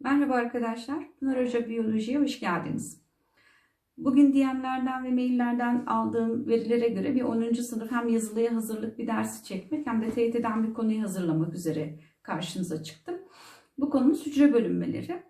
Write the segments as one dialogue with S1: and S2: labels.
S1: Merhaba arkadaşlar, Pınar Hoca Biyoloji'ye hoş geldiniz. Bugün DM'lerden ve maillerden aldığım verilere göre bir 10. sınıf hem yazılıya hazırlık bir dersi çekmek hem de TYT'den bir konuyu hazırlamak üzere karşınıza çıktım. Bu konumuz hücre bölünmeleri.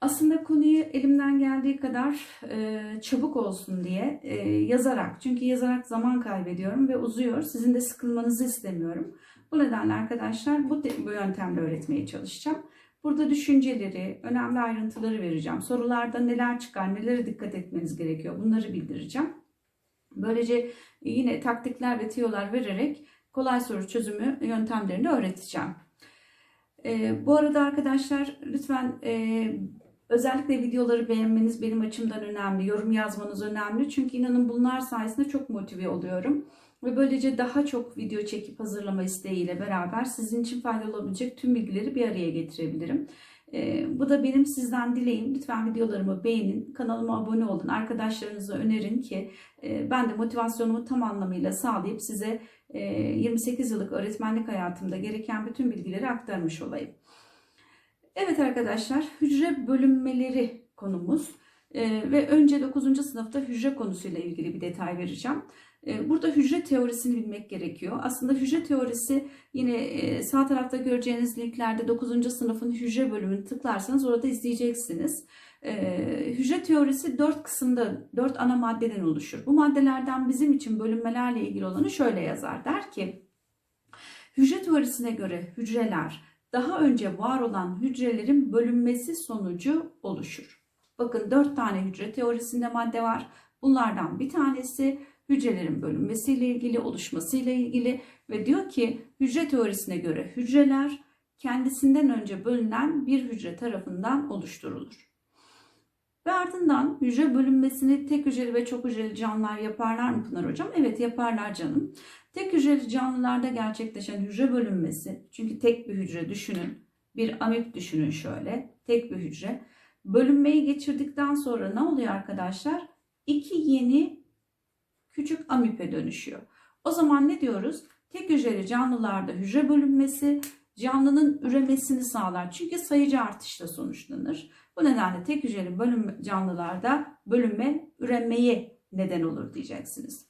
S1: Aslında konuyu elimden geldiği kadar e, çabuk olsun diye e, yazarak, çünkü yazarak zaman kaybediyorum ve uzuyor. Sizin de sıkılmanızı istemiyorum. Bu nedenle arkadaşlar bu, bu yöntemle öğretmeye çalışacağım. Burada düşünceleri, önemli ayrıntıları vereceğim. Sorularda neler çıkar, nelere dikkat etmeniz gerekiyor bunları bildireceğim. Böylece yine taktikler ve tiyolar vererek kolay soru çözümü yöntemlerini öğreteceğim. Ee, bu arada arkadaşlar lütfen e, özellikle videoları beğenmeniz benim açımdan önemli. Yorum yazmanız önemli. Çünkü inanın bunlar sayesinde çok motive oluyorum. Ve böylece daha çok video çekip hazırlama isteğiyle beraber sizin için faydalı olabilecek tüm bilgileri bir araya getirebilirim. Ee, bu da benim sizden dileğim. Lütfen videolarımı beğenin, kanalıma abone olun, arkadaşlarınıza önerin ki e, ben de motivasyonumu tam anlamıyla sağlayıp size e, 28 yıllık öğretmenlik hayatımda gereken bütün bilgileri aktarmış olayım. Evet arkadaşlar, hücre bölünmeleri konumuz. Ee, ve önce 9. sınıfta hücre konusuyla ilgili bir detay vereceğim. Ee, burada hücre teorisini bilmek gerekiyor. Aslında hücre teorisi yine e, sağ tarafta göreceğiniz linklerde 9. sınıfın hücre bölümünü tıklarsanız orada izleyeceksiniz. Ee, hücre teorisi 4 kısımda 4 ana maddeden oluşur. Bu maddelerden bizim için bölünmelerle ilgili olanı şöyle yazar. Der ki hücre teorisine göre hücreler daha önce var olan hücrelerin bölünmesi sonucu oluşur. Bakın 4 tane hücre teorisinde madde var. Bunlardan bir tanesi hücrelerin bölünmesiyle ilgili, oluşmasıyla ilgili ve diyor ki hücre teorisine göre hücreler kendisinden önce bölünen bir hücre tarafından oluşturulur. Ve ardından hücre bölünmesini tek hücreli ve çok hücreli canlılar yaparlar mı Pınar Hocam? Evet yaparlar canım. Tek hücreli canlılarda gerçekleşen hücre bölünmesi, çünkü tek bir hücre düşünün, bir amip düşünün şöyle, tek bir hücre. Bölünmeyi geçirdikten sonra ne oluyor arkadaşlar? İki yeni küçük amipe dönüşüyor. O zaman ne diyoruz? Tek hücreli canlılarda hücre bölünmesi canlının üremesini sağlar. Çünkü sayıcı artışla sonuçlanır. Bu nedenle tek hücreli bölüm canlılarda bölünme üremeye neden olur diyeceksiniz.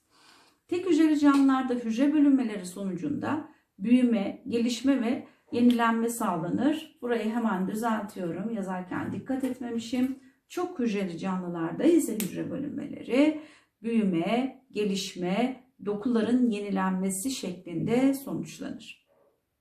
S1: Tek hücreli canlılarda hücre bölünmeleri sonucunda büyüme, gelişme ve yenilenme sağlanır. Burayı hemen düzeltiyorum. Yazarken dikkat etmemişim. Çok hücreli canlılarda ise hücre bölünmeleri büyüme, gelişme, dokuların yenilenmesi şeklinde sonuçlanır.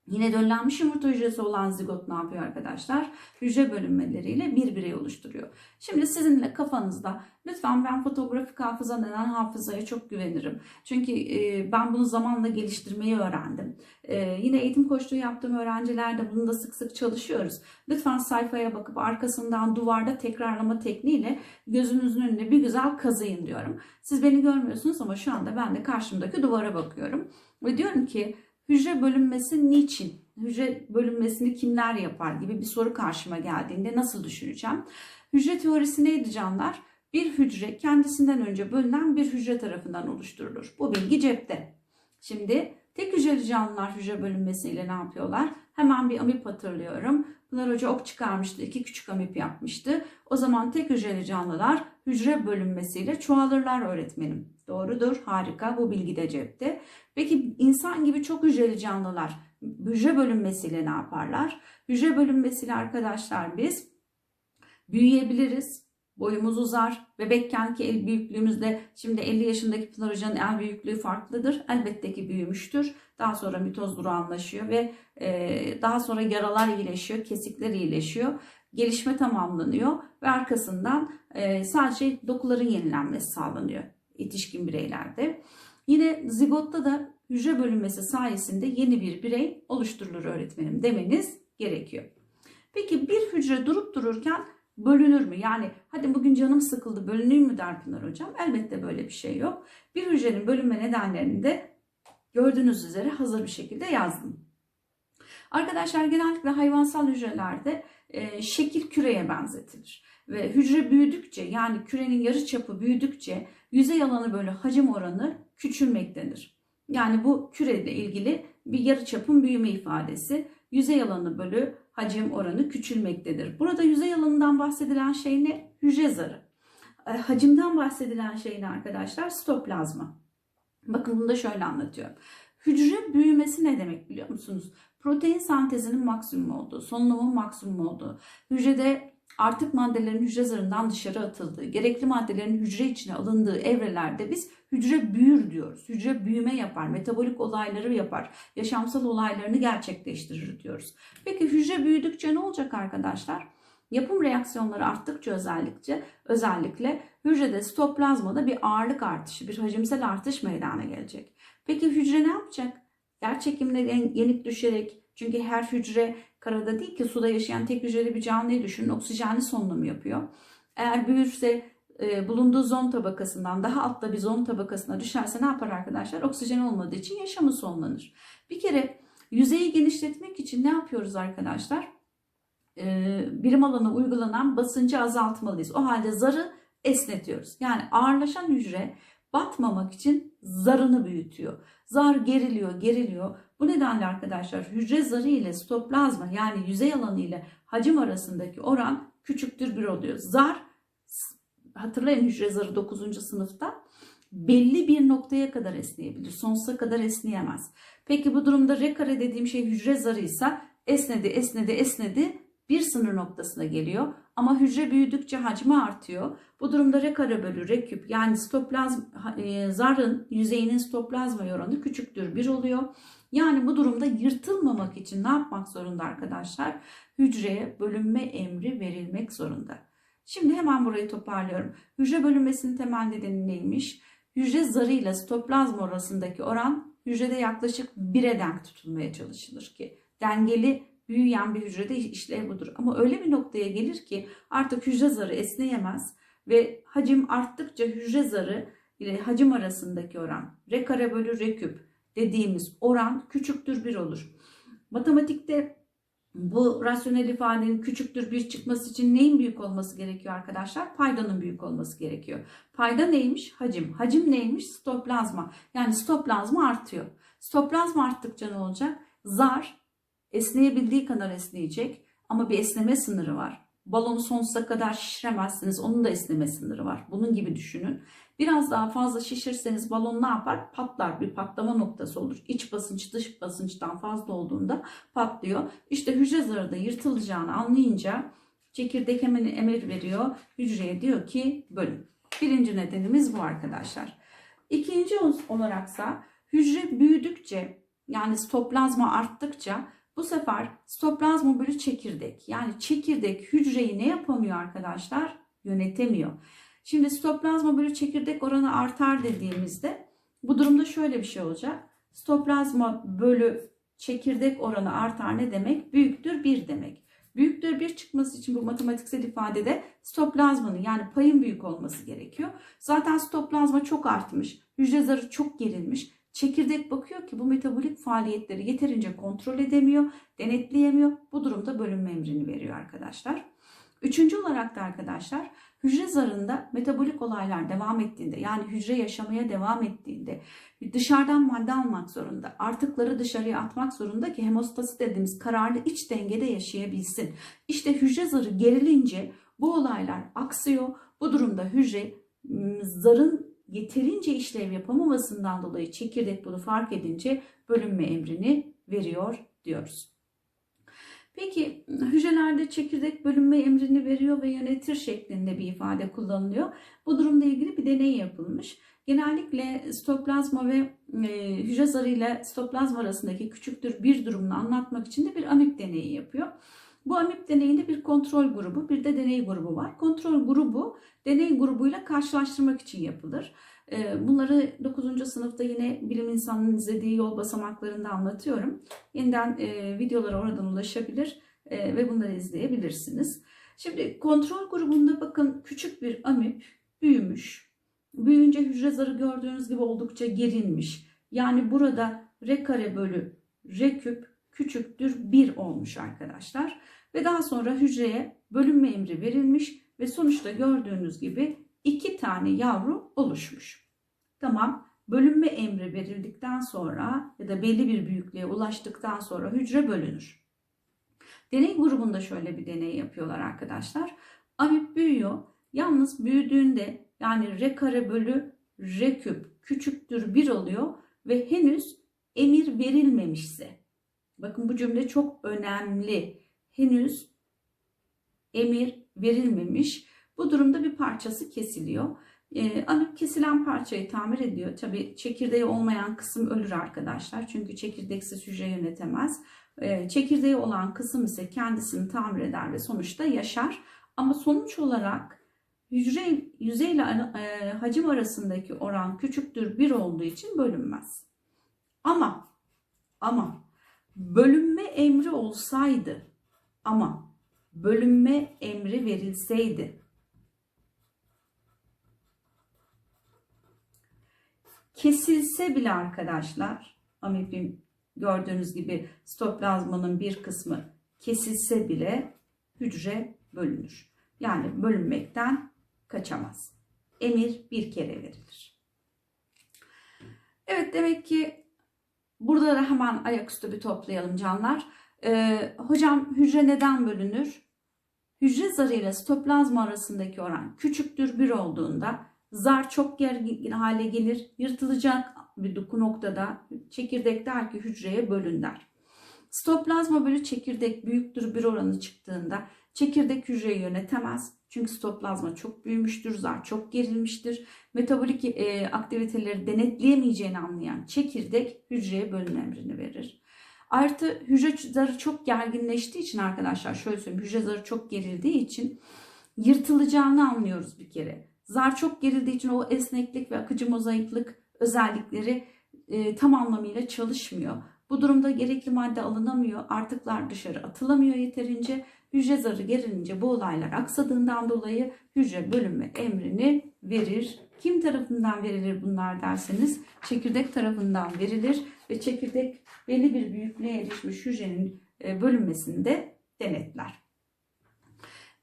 S1: Yine döllenmiş yumurta hücresi olan zigot ne yapıyor arkadaşlar? Hücre bölünmeleriyle bir birey oluşturuyor. Şimdi sizinle kafanızda lütfen ben fotoğrafik hafıza denen hafızaya çok güvenirim. Çünkü e, ben bunu zamanla geliştirmeyi öğrendim. E, yine eğitim koçluğu yaptığım öğrencilerde bunu da sık sık çalışıyoruz. Lütfen sayfaya bakıp arkasından duvarda tekrarlama tekniğiyle gözünüzün önüne bir güzel kazıyın diyorum. Siz beni görmüyorsunuz ama şu anda ben de karşımdaki duvara bakıyorum. Ve diyorum ki Hücre bölünmesi niçin? Hücre bölünmesini kimler yapar gibi bir soru karşıma geldiğinde nasıl düşüneceğim? Hücre teorisi neydi canlar? Bir hücre kendisinden önce bölünen bir hücre tarafından oluşturulur. Bu bilgi cepte. Şimdi tek hücreli canlılar hücre bölünmesiyle ne yapıyorlar? Hemen bir amip hatırlıyorum. Pınar Hoca ok çıkarmıştı. iki küçük amip yapmıştı. O zaman tek hücreli canlılar hücre bölünmesiyle çoğalırlar öğretmenim. Doğrudur. Harika. Bu bilgi de cepte. Peki insan gibi çok hücreli canlılar hücre bölünmesiyle ne yaparlar? Hücre bölünmesiyle arkadaşlar biz büyüyebiliriz. Boyumuz uzar. Bebekken ki el büyüklüğümüzde şimdi 50 yaşındaki Pınar Hoca'nın el büyüklüğü farklıdır. Elbette ki büyümüştür. Daha sonra mitoz durağanlaşıyor ve daha sonra yaralar iyileşiyor, kesikler iyileşiyor. Gelişme tamamlanıyor ve arkasından e, sadece dokuların yenilenmesi sağlanıyor yetişkin bireylerde. Yine zigotta da hücre bölünmesi sayesinde yeni bir birey oluşturulur öğretmenim demeniz gerekiyor. Peki bir hücre durup dururken bölünür mü? Yani hadi bugün canım sıkıldı bölünür mü der Pınar Hocam? Elbette böyle bir şey yok. Bir hücrenin bölünme nedenlerini de gördüğünüz üzere hazır bir şekilde yazdım. Arkadaşlar genellikle hayvansal hücrelerde e, şekil küreye benzetilir. Ve hücre büyüdükçe yani kürenin yarı çapı büyüdükçe yüzey alanı böyle hacim oranı küçülmektedir. Yani bu küreyle ilgili bir yarı çapın büyüme ifadesi. Yüzey alanı bölü hacim oranı küçülmektedir. Burada yüzey alanından bahsedilen şey ne? Hücre zarı. E, Hacimden bahsedilen şey ne arkadaşlar? Sitoplazma. Bakın bunu da şöyle anlatıyorum. Hücre büyümesi ne demek biliyor musunuz? Protein sentezinin maksimum olduğu, solunumun maksimum olduğu, hücrede artık maddelerin hücre zarından dışarı atıldığı, gerekli maddelerin hücre içine alındığı evrelerde biz hücre büyür diyoruz. Hücre büyüme yapar, metabolik olayları yapar, yaşamsal olaylarını gerçekleştirir diyoruz. Peki hücre büyüdükçe ne olacak arkadaşlar? Yapım reaksiyonları arttıkça özellikle özellikle hücrede sitoplazmada bir ağırlık artışı, bir hacimsel artış meydana gelecek. Peki hücre ne yapacak? Yer çekimine yenik düşerek çünkü her hücre karada değil ki suda yaşayan tek hücreli bir canlıyı düşünün oksijenli solunum yapıyor. Eğer büyürse e, bulunduğu zon tabakasından daha altta bir zon tabakasına düşerse ne yapar arkadaşlar? Oksijen olmadığı için yaşamı sonlanır. Bir kere yüzeyi genişletmek için ne yapıyoruz arkadaşlar? E, birim alana uygulanan basıncı azaltmalıyız. O halde zarı esnetiyoruz. Yani ağırlaşan hücre batmamak için zarını büyütüyor. Zar geriliyor, geriliyor. Bu nedenle arkadaşlar hücre zarı ile sitoplazma yani yüzey alanı ile hacim arasındaki oran küçüktür bir oluyor. Zar hatırlayın hücre zarı 9. sınıfta belli bir noktaya kadar esneyebilir. Sonsuza kadar esneyemez. Peki bu durumda R kare dediğim şey hücre zarı ise esnedi, esnedi, esnedi bir sınır noktasına geliyor. Ama hücre büyüdükçe hacmi artıyor. Bu durumda R kare bölü R yani sitoplazm, e, zarın yüzeyinin sitoplazma oranı küçüktür 1 oluyor. Yani bu durumda yırtılmamak için ne yapmak zorunda arkadaşlar? Hücreye bölünme emri verilmek zorunda. Şimdi hemen burayı toparlıyorum. Hücre bölünmesinin temel nedeni neymiş? Hücre zarıyla sitoplazma arasındaki oran hücrede yaklaşık 1'e denk tutulmaya çalışılır ki dengeli büyüyen bir hücrede işlev budur. Ama öyle bir noktaya gelir ki artık hücre zarı esneyemez ve hacim arttıkça hücre zarı ile hacim arasındaki oran R kare bölü R küp dediğimiz oran küçüktür bir olur. Matematikte bu rasyonel ifadenin küçüktür bir çıkması için neyin büyük olması gerekiyor arkadaşlar? Paydanın büyük olması gerekiyor. Payda neymiş? Hacim. Hacim neymiş? Stoplazma. Yani stoplazma artıyor. Stoplazma arttıkça ne olacak? Zar esneyebildiği kadar esneyecek ama bir esneme sınırı var. Balonu sonsuza kadar şişiremezsiniz. Onun da esneme sınırı var. Bunun gibi düşünün. Biraz daha fazla şişirseniz balon ne yapar? Patlar. Bir patlama noktası olur. İç basınç dış basınçtan fazla olduğunda patlıyor. İşte hücre zarı da yırtılacağını anlayınca çekirdek hemen emir veriyor. Hücreye diyor ki bölün. Birinci nedenimiz bu arkadaşlar. İkinci olaraksa hücre büyüdükçe yani stoplazma arttıkça bu sefer stoplazma bölü çekirdek. Yani çekirdek hücreyi ne yapamıyor arkadaşlar? Yönetemiyor. Şimdi stoplazma bölü çekirdek oranı artar dediğimizde bu durumda şöyle bir şey olacak. Stoplazma bölü çekirdek oranı artar ne demek? Büyüktür 1 demek. Büyüktür 1 çıkması için bu matematiksel ifadede stoplazmanın yani payın büyük olması gerekiyor. Zaten stoplazma çok artmış. Hücre zarı çok gerilmiş. Çekirdek bakıyor ki bu metabolik faaliyetleri yeterince kontrol edemiyor, denetleyemiyor. Bu durumda bölünme emrini veriyor arkadaşlar. Üçüncü olarak da arkadaşlar hücre zarında metabolik olaylar devam ettiğinde yani hücre yaşamaya devam ettiğinde dışarıdan madde almak zorunda, artıkları dışarıya atmak zorunda ki hemostasi dediğimiz kararlı iç dengede yaşayabilsin. İşte hücre zarı gerilince bu olaylar aksıyor. Bu durumda hücre zarın yeterince işlev yapamamasından dolayı çekirdek bunu fark edince bölünme emrini veriyor diyoruz. Peki hücrelerde çekirdek bölünme emrini veriyor ve yönetir şeklinde bir ifade kullanılıyor. Bu durumda ilgili bir deney yapılmış. Genellikle stoplazma ve e, hücre zarı ile stoplazma arasındaki küçüktür bir durumunu anlatmak için de bir amip deneyi yapıyor. Bu amip deneyinde bir kontrol grubu, bir de deney grubu var. Kontrol grubu deney grubuyla karşılaştırmak için yapılır. Ee, bunları 9. sınıfta yine bilim insanının izlediği yol basamaklarında anlatıyorum. Yeniden e, videolara oradan ulaşabilir e, ve bunları izleyebilirsiniz. Şimdi kontrol grubunda bakın küçük bir amip büyümüş. Büyüyünce hücre zarı gördüğünüz gibi oldukça gerilmiş. Yani burada R kare bölü R küp küçüktür 1 olmuş arkadaşlar. Ve daha sonra hücreye bölünme emri verilmiş ve sonuçta gördüğünüz gibi iki tane yavru oluşmuş. Tamam bölünme emri verildikten sonra ya da belli bir büyüklüğe ulaştıktan sonra hücre bölünür. Deney grubunda şöyle bir deney yapıyorlar arkadaşlar. Amip büyüyor. Yalnız büyüdüğünde yani r kare bölü r küp küçüktür 1 oluyor ve henüz emir verilmemişse. Bakın bu cümle çok önemli. Henüz emir verilmemiş. Bu durumda bir parçası kesiliyor. E, alıp kesilen parçayı tamir ediyor. Tabi çekirdeği olmayan kısım ölür arkadaşlar. Çünkü çekirdeksiz hücre yönetemez. E, çekirdeği olan kısım ise kendisini tamir eder ve sonuçta yaşar. Ama sonuç olarak hücre yüzeyle e, hacim arasındaki oran küçüktür 1 olduğu için bölünmez. Ama ama bölünme emri olsaydı ama bölünme emri verilseydi kesilse bile arkadaşlar amipin gördüğünüz gibi stoplazmanın bir kısmı kesilse bile hücre bölünür. Yani bölünmekten kaçamaz. Emir bir kere verilir. Evet demek ki burada da hemen ayaküstü bir toplayalım canlar. Ee, hocam hücre neden bölünür? Hücre zarı ile stoplazma arasındaki oran küçüktür bir olduğunda zar çok gergin hale gelir. Yırtılacak bir doku noktada çekirdek der ki hücreye bölün der. Stoplazma bölü çekirdek büyüktür bir oranı çıktığında çekirdek hücreyi yönetemez. Çünkü stoplazma çok büyümüştür, zar çok gerilmiştir. Metabolik e, aktiviteleri denetleyemeyeceğini anlayan çekirdek hücreye bölün emrini verir. Artı hücre zarı çok gerginleştiği için arkadaşlar şöyle söyleyeyim hücre zarı çok gerildiği için yırtılacağını anlıyoruz bir kere. Zar çok gerildiği için o esneklik ve akıcı mozaiklik özellikleri e, tam anlamıyla çalışmıyor. Bu durumda gerekli madde alınamıyor, artıklar dışarı atılamıyor yeterince. Hücre zarı gerilince bu olaylar aksadığından dolayı hücre bölünme emrini verir. Kim tarafından verilir bunlar derseniz çekirdek tarafından verilir ve çekirdek belli bir büyüklüğe erişmiş hücrenin e, bölünmesini de denetler.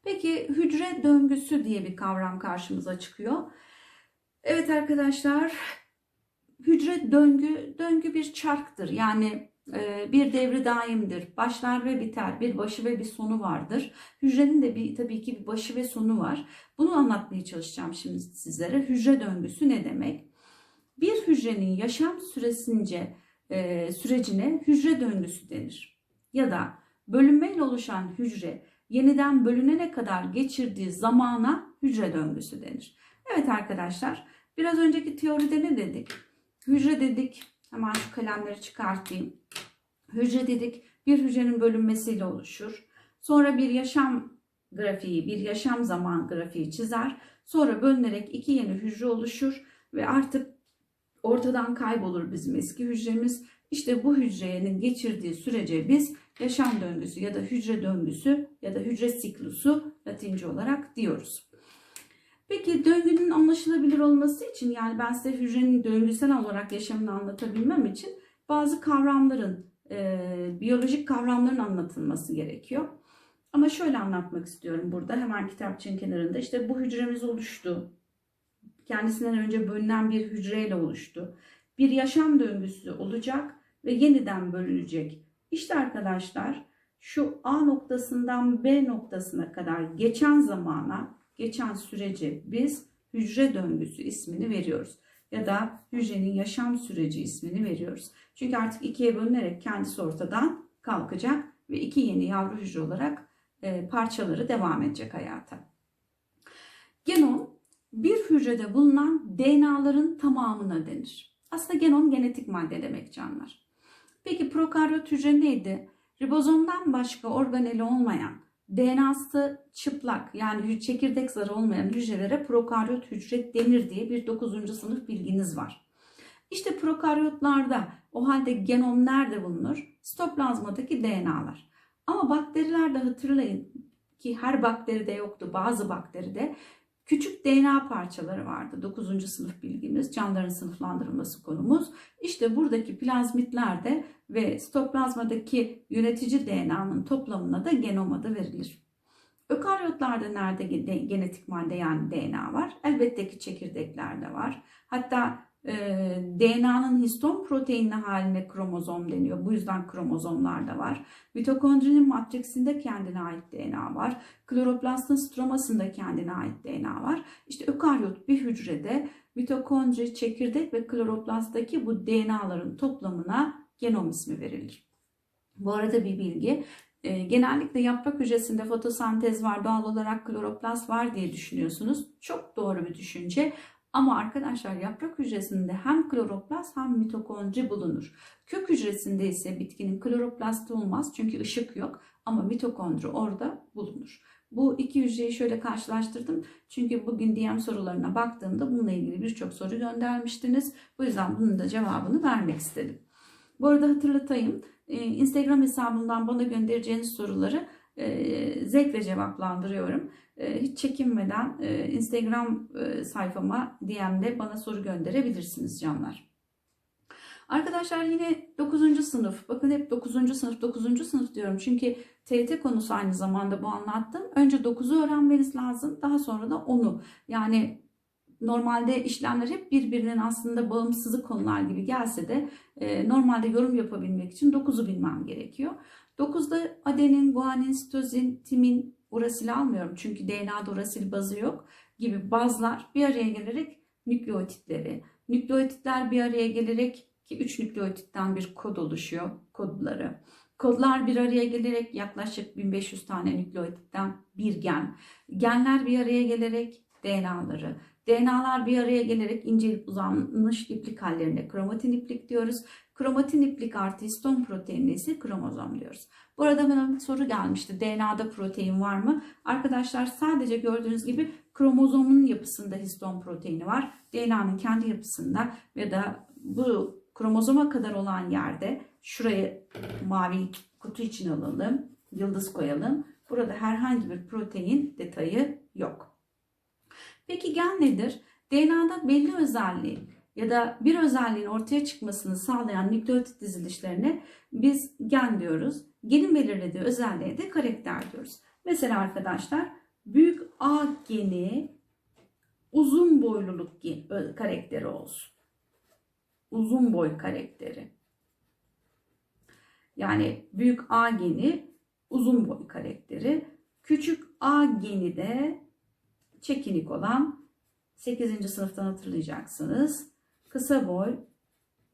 S1: Peki hücre döngüsü diye bir kavram karşımıza çıkıyor. Evet arkadaşlar hücre döngü döngü bir çarktır. Yani e, bir devri daimdir. Başlar ve biter. Bir başı ve bir sonu vardır. Hücrenin de bir tabii ki bir başı ve sonu var. Bunu anlatmaya çalışacağım şimdi sizlere. Hücre döngüsü ne demek? Bir hücrenin yaşam süresince e, sürecine hücre döngüsü denir. Ya da bölünmeyle oluşan hücre yeniden bölünene kadar geçirdiği zamana hücre döngüsü denir. Evet arkadaşlar biraz önceki teoride ne dedik? Hücre dedik hemen şu kalemleri çıkartayım. Hücre dedik bir hücrenin bölünmesiyle oluşur. Sonra bir yaşam grafiği, bir yaşam zaman grafiği çizer. Sonra bölünerek iki yeni hücre oluşur ve artık ortadan kaybolur bizim eski hücremiz. İşte bu hücrenin geçirdiği sürece biz yaşam döngüsü ya da hücre döngüsü ya da hücre siklusu latince olarak diyoruz. Peki döngünün anlaşılabilir olması için yani ben size hücrenin döngüsel olarak yaşamını anlatabilmem için bazı kavramların, e, biyolojik kavramların anlatılması gerekiyor. Ama şöyle anlatmak istiyorum burada hemen kitapçığın kenarında işte bu hücremiz oluştu. Kendisinden önce bölünen bir hücreyle oluştu. Bir yaşam döngüsü olacak ve yeniden bölünecek. İşte arkadaşlar şu A noktasından B noktasına kadar geçen zamana, geçen süreci biz hücre döngüsü ismini veriyoruz. Ya da hücrenin yaşam süreci ismini veriyoruz. Çünkü artık ikiye bölünerek kendisi ortadan kalkacak ve iki yeni yavru hücre olarak e, parçaları devam edecek hayata. Genom bir hücrede bulunan DNA'ların tamamına denir. Aslında genom genetik madde demek canlar. Peki prokaryot hücre neydi? Ribozomdan başka organeli olmayan, DNA'sı çıplak yani çekirdek zarı olmayan hücrelere prokaryot hücre denir diye bir 9. sınıf bilginiz var. İşte prokaryotlarda o halde genom nerede bulunur? Stoplazmadaki DNA'lar. Ama bakterilerde hatırlayın ki her bakteride yoktu bazı bakteride Küçük DNA parçaları vardı. 9. sınıf bilgimiz, canlıların sınıflandırılması konumuz. İşte buradaki plazmitlerde ve stoplazmadaki yönetici DNA'nın toplamına da genom adı verilir. Ökaryotlarda nerede genetik madde yani DNA var? Elbette ki çekirdeklerde var. Hatta e, DNA'nın histon proteinli haline kromozom deniyor. Bu yüzden kromozomlar da var. Mitokondrinin matriksinde kendine ait DNA var. Kloroplastın stromasında kendine ait DNA var. İşte ökaryot bir hücrede mitokondri, çekirdek ve kloroplasttaki bu DNA'ların toplamına genom ismi verilir. Bu arada bir bilgi. E, genellikle yaprak hücresinde fotosentez var, doğal olarak kloroplast var diye düşünüyorsunuz. Çok doğru bir düşünce. Ama arkadaşlar yaprak hücresinde hem kloroplast hem mitokondri bulunur. Kök hücresinde ise bitkinin kloroplastı olmaz çünkü ışık yok ama mitokondri orada bulunur. Bu iki hücreyi şöyle karşılaştırdım. Çünkü bugün DM sorularına baktığımda bununla ilgili birçok soru göndermiştiniz. Bu yüzden bunun da cevabını vermek istedim. Bu arada hatırlatayım. Instagram hesabından bana göndereceğiniz soruları zevkle cevaplandırıyorum. Hiç çekinmeden Instagram sayfama DM'de bana soru gönderebilirsiniz canlar. Arkadaşlar yine 9. sınıf. Bakın hep 9. sınıf 9. sınıf diyorum. Çünkü TYT konusu aynı zamanda bu anlattım. Önce 9'u öğrenmeniz lazım. Daha sonra da 10'u. Yani normalde işlemler hep birbirinin aslında bağımsızı konular gibi gelse de e, normalde yorum yapabilmek için 9'u bilmem gerekiyor. 9'da adenin, guanin, sitozin, timin, urasil almıyorum çünkü DNA'da urasil bazı yok gibi bazlar bir araya gelerek nükleotitleri, nükleotitler bir araya gelerek ki 3 nükleotitten bir kod oluşuyor kodları. Kodlar bir araya gelerek yaklaşık 1500 tane nükleotitten bir gen. Genler bir araya gelerek DNA'ları, DNA'lar bir araya gelerek incelip uzanmış iplik hallerine kromatin iplik diyoruz. Kromatin iplik artı histon proteinine ise kromozom diyoruz. Bu arada bana soru gelmişti. DNA'da protein var mı? Arkadaşlar sadece gördüğünüz gibi kromozomun yapısında histon proteini var. DNA'nın kendi yapısında ve da bu kromozoma kadar olan yerde şuraya mavi kutu için alalım. Yıldız koyalım. Burada herhangi bir protein detayı yok. Peki gen nedir? DNA'da belli özelliği ya da bir özelliğin ortaya çıkmasını sağlayan nükleotit dizilişlerine biz gen diyoruz. Genin belirlediği özelliğe de karakter diyoruz. Mesela arkadaşlar büyük A geni uzun boyluluk karakteri olsun. Uzun boy karakteri. Yani büyük A geni uzun boy karakteri. Küçük A geni de çekinik olan 8. sınıftan hatırlayacaksınız. Kısa boy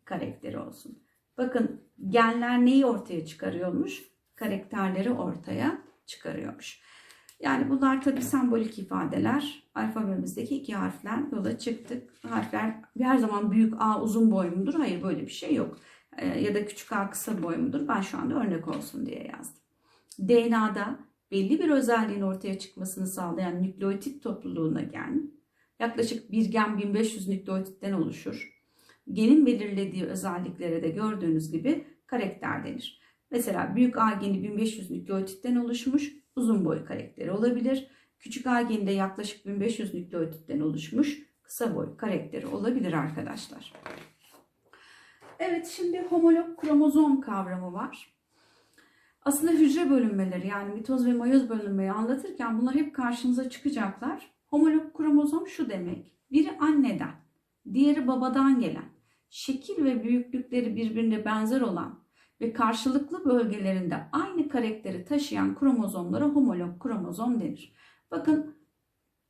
S1: karakteri olsun. Bakın genler neyi ortaya çıkarıyormuş? Karakterleri ortaya çıkarıyormuş. Yani bunlar tabii sembolik ifadeler. Alfabemizdeki iki harfler yola çıktık. Harfler her zaman büyük A uzun boy mudur? Hayır böyle bir şey yok. Ee, ya da küçük A kısa boy mudur? Ben şu anda örnek olsun diye yazdım. DNA'da belli bir özelliğin ortaya çıkmasını sağlayan nükleotit topluluğuna gen, yaklaşık bir gen 1500 nükleotitten oluşur. Genin belirlediği özelliklere de gördüğünüz gibi karakter denir. Mesela büyük A geni 1500 nükleotitten oluşmuş, uzun boy karakteri olabilir. Küçük A geni de yaklaşık 1500 nükleotitten oluşmuş, kısa boy karakteri olabilir arkadaşlar. Evet şimdi homolog kromozom kavramı var. Aslında hücre bölünmeleri yani mitoz ve mayoz bölünmeyi anlatırken bunlar hep karşımıza çıkacaklar. Homolog kromozom şu demek. Biri anneden, diğeri babadan gelen, şekil ve büyüklükleri birbirine benzer olan ve karşılıklı bölgelerinde aynı karakteri taşıyan kromozomlara homolog kromozom denir. Bakın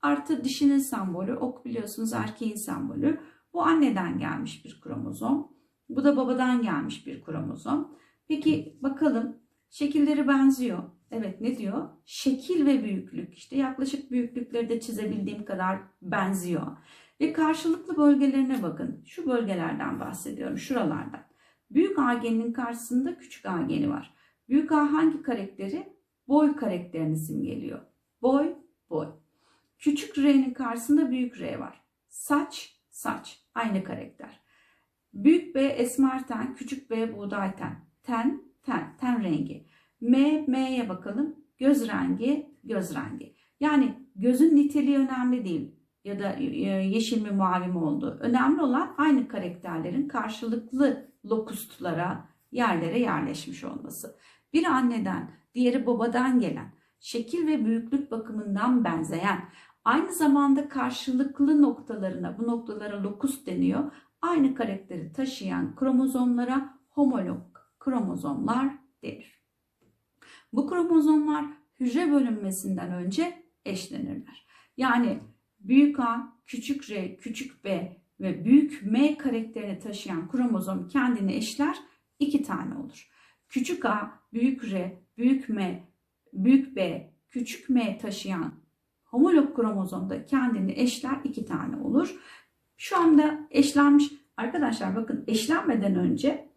S1: artı dişinin sembolü, ok biliyorsunuz erkeğin sembolü. Bu anneden gelmiş bir kromozom. Bu da babadan gelmiş bir kromozom. Peki bakalım Şekilleri benziyor. Evet ne diyor? Şekil ve büyüklük. İşte yaklaşık büyüklükleri de çizebildiğim kadar benziyor. Ve karşılıklı bölgelerine bakın. Şu bölgelerden bahsediyorum. Şuralardan. Büyük AG'nin karşısında küçük AG'ni var. Büyük A hangi karakteri? Boy karakterini simgeliyor. Boy, boy. Küçük R'nin karşısında büyük R var. Saç, saç. Aynı karakter. Büyük B esmer ten, küçük B buğday ten. Ten, ten, ten rengi. M, M'ye bakalım. Göz rengi, göz rengi. Yani gözün niteliği önemli değil ya da e, yeşil mi mavi mi olduğu. Önemli olan aynı karakterlerin karşılıklı lokustlara, yerlere yerleşmiş olması. Bir anneden, diğeri babadan gelen, şekil ve büyüklük bakımından benzeyen, aynı zamanda karşılıklı noktalarına, bu noktalara lokust deniyor, aynı karakteri taşıyan kromozomlara homolog kromozomlar denir. Bu kromozomlar hücre bölünmesinden önce eşlenirler. Yani büyük A, küçük R, küçük B ve büyük M karakterini taşıyan kromozom kendini eşler iki tane olur. Küçük A, büyük R, büyük M, büyük B, küçük M taşıyan homolog kromozomda kendini eşler iki tane olur. Şu anda eşlenmiş arkadaşlar bakın eşlenmeden önce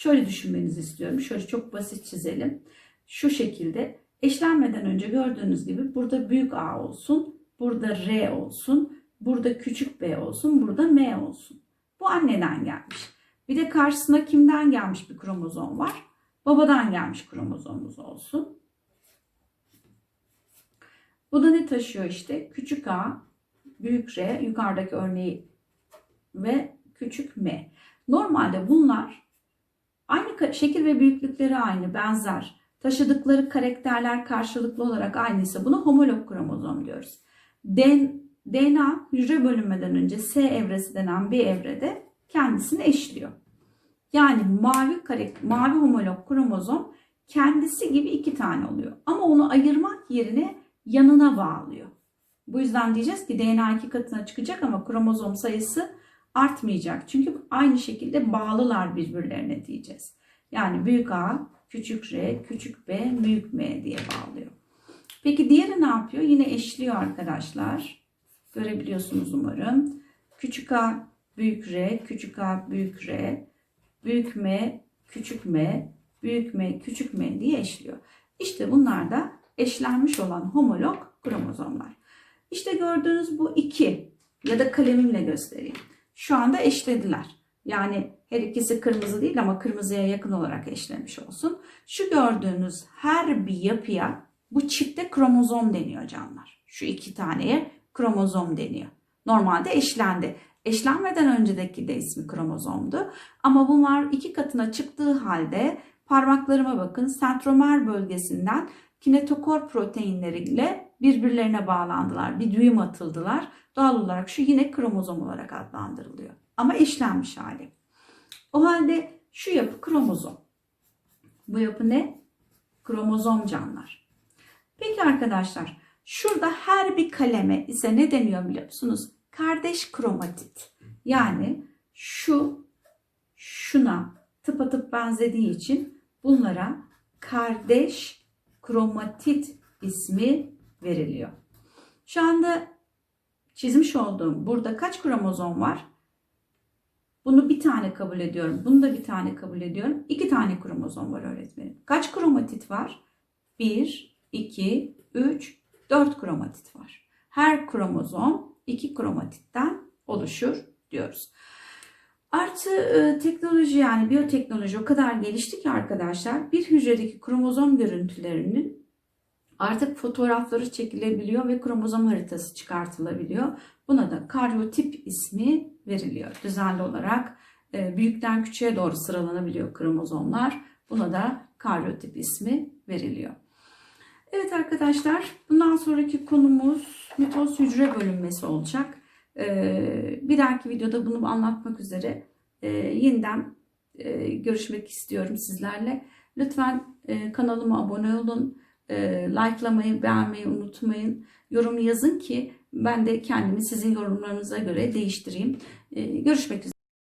S1: şöyle düşünmenizi istiyorum. Şöyle çok basit çizelim. Şu şekilde eşlenmeden önce gördüğünüz gibi burada büyük A olsun, burada R olsun, burada küçük B olsun, burada M olsun. Bu anneden gelmiş. Bir de karşısına kimden gelmiş bir kromozom var? Babadan gelmiş kromozomumuz olsun. Bu da ne taşıyor işte? Küçük A, büyük R, yukarıdaki örneği ve küçük M. Normalde bunlar aynı şekil ve büyüklükleri aynı, benzer. Taşıdıkları karakterler karşılıklı olarak aynıysa buna homolog kromozom diyoruz. DNA hücre bölünmeden önce S evresi denen bir evrede kendisini eşliyor. Yani mavi karakter, mavi homolog kromozom kendisi gibi iki tane oluyor. Ama onu ayırmak yerine yanına bağlıyor. Bu yüzden diyeceğiz ki DNA iki katına çıkacak ama kromozom sayısı artmayacak. Çünkü aynı şekilde bağlılar birbirlerine diyeceğiz. Yani büyük A, küçük R, küçük B, büyük M diye bağlıyor. Peki diğeri ne yapıyor? Yine eşliyor arkadaşlar. Görebiliyorsunuz umarım. Küçük A, büyük R, küçük A, büyük R, büyük M, küçük M, büyük M, küçük M diye eşliyor. İşte bunlar da eşlenmiş olan homolog kromozomlar. İşte gördüğünüz bu iki ya da kalemimle göstereyim. Şu anda eşlediler. Yani her ikisi kırmızı değil ama kırmızıya yakın olarak eşlemiş olsun. Şu gördüğünüz her bir yapıya bu çifte kromozom deniyor canlar. Şu iki taneye kromozom deniyor. Normalde eşlendi. Eşlenmeden öncedeki de ismi kromozomdu. Ama bunlar iki katına çıktığı halde parmaklarıma bakın sentromer bölgesinden kinetokor proteinleriyle birbirlerine bağlandılar. Bir düğüm atıldılar. Doğal olarak şu yine kromozom olarak adlandırılıyor. Ama eşlenmiş hali. O halde şu yapı kromozom. Bu yapı ne? Kromozom canlar. Peki arkadaşlar şurada her bir kaleme ise ne deniyor biliyor musunuz? Kardeş kromatit. Yani şu şuna tıpatıp benzediği için bunlara kardeş kromatit ismi veriliyor. Şu anda çizmiş olduğum burada kaç kromozom var? Bunu bir tane kabul ediyorum. Bunu da bir tane kabul ediyorum. İki tane kromozom var öğretmenim. Kaç kromatit var? 1, 2, 3, 4 kromatit var. Her kromozom iki kromatitten oluşur diyoruz. Artı e, teknoloji yani biyoteknoloji o kadar gelişti ki arkadaşlar bir hücredeki kromozom görüntülerinin artık fotoğrafları çekilebiliyor ve kromozom haritası çıkartılabiliyor. Buna da karyotip ismi veriliyor. Düzenli olarak e, büyükten küçüğe doğru sıralanabiliyor kromozomlar. Buna da karyotip ismi veriliyor. Evet arkadaşlar bundan sonraki konumuz mitoz hücre bölünmesi olacak. Ee, bir dahaki videoda bunu anlatmak üzere e, yeniden e, görüşmek istiyorum sizlerle. Lütfen e, kanalıma abone olun, likelamayı, beğenmeyi unutmayın. Yorum yazın ki ben de kendimi sizin yorumlarınıza göre değiştireyim. Görüşmek üzere.